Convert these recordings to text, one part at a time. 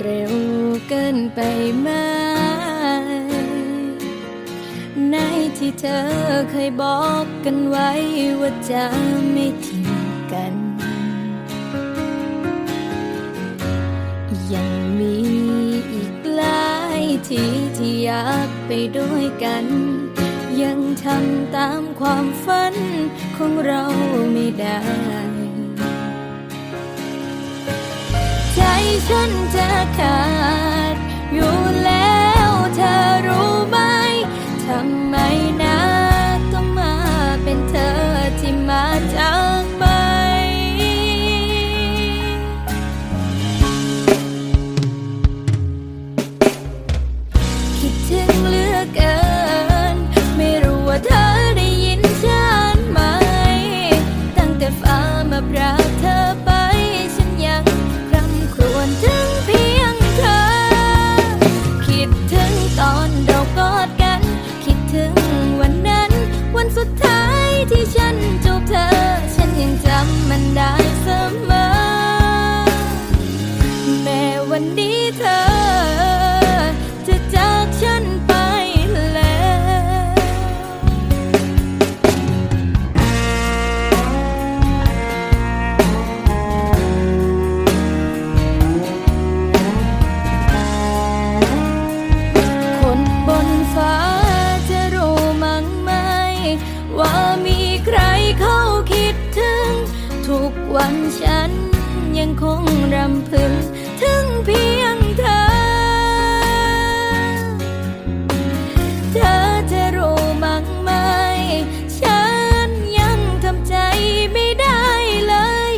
เร็วเกินไปไหมในที่เธอเคยบอกกันไว้ว่าจะไม่ทิ้งกัน ยังมีอีกหลายที่ที่อยากไปด้วยกัน ยังทำตามความฝันของเราไม่ได้ ฉันจะขาด มันได้เสมอ แม้วันนี้เธอ ทุกวันฉันยังคงรำพึง ถึงเพียงเธอ เธอจะรู้มั้งไหม ฉันยังทำใจไม่ได้เลย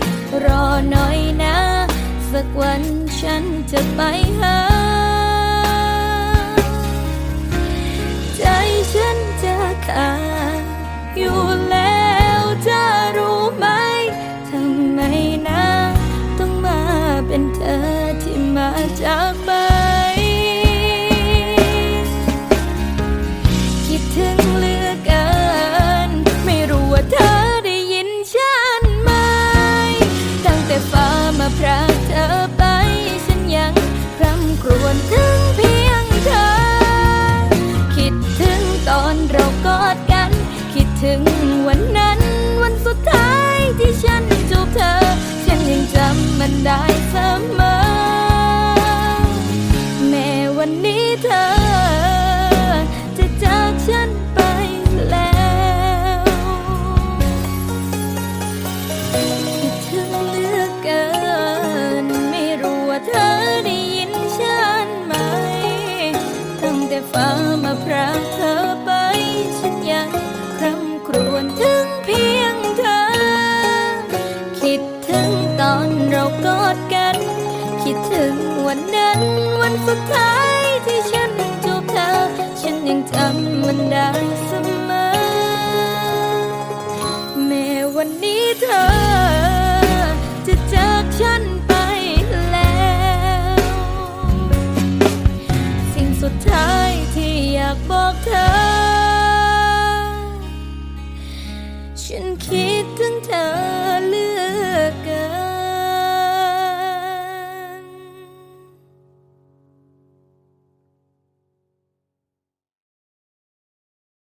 รอหน่อยนะ สักวันฉันจะไปหา คิดถึงเหลือเกิน ไม่รู้ว่าเธอได้ยินฉันไหม ตั้งแต่ฟ้ามาพรากเธอไป ฉันยังคร่ำครวญถึงเพียงเธอ คิดถึงตอนเรากอดกัน คิดถึงวันนั้น วันสุดท้ายที่ฉันจูบเธอ ฉันยังจำมันได้เสมอ วัน